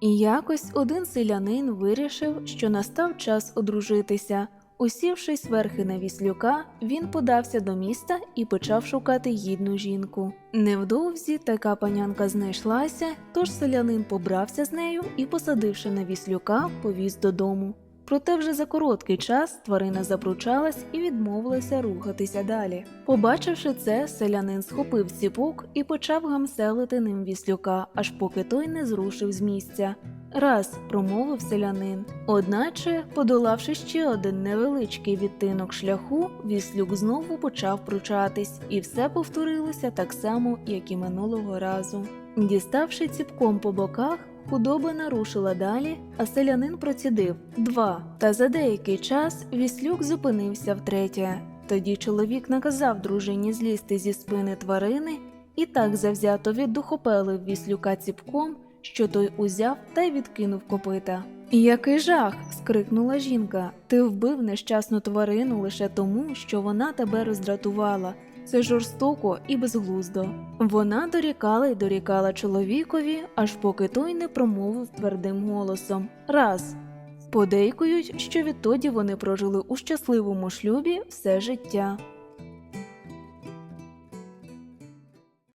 І якось один селянин вирішив, що настав час одружитися. Усівшись верхи на віслюка, він подався до міста і почав шукати гідну жінку. Невдовзі така панянка знайшлася, тож селянин побрався з нею і, посадивши на віслюка, повіз додому. Проте вже за короткий час тварина запручалась і відмовилася рухатися далі. Побачивши це, селянин схопив ціпок і почав гамселити ним віслюка, аж поки той не зрушив з місця. Раз, промовив селянин. Одначе, подолавши ще один невеличкий відтинок шляху, віслюк знову почав пручатись, і все повторилося так само, як і минулого разу. Діставши ціпком по боках, худоба нарушила далі, а селянин процідив два. Та за деякий час віслюк зупинився втретє. Тоді чоловік наказав дружині злізти зі спини тварини і так завзято віддухопелив віслюка ціпком, що той узяв та й відкинув копита. Який жах. скрикнула жінка. Ти вбив нещасну тварину лише тому, що вона тебе роздратувала. Це жорстоко і безглуздо. Вона дорікала й дорікала чоловікові, аж поки той не промовив твердим голосом Раз. Подейкують, що відтоді вони прожили у щасливому шлюбі все життя.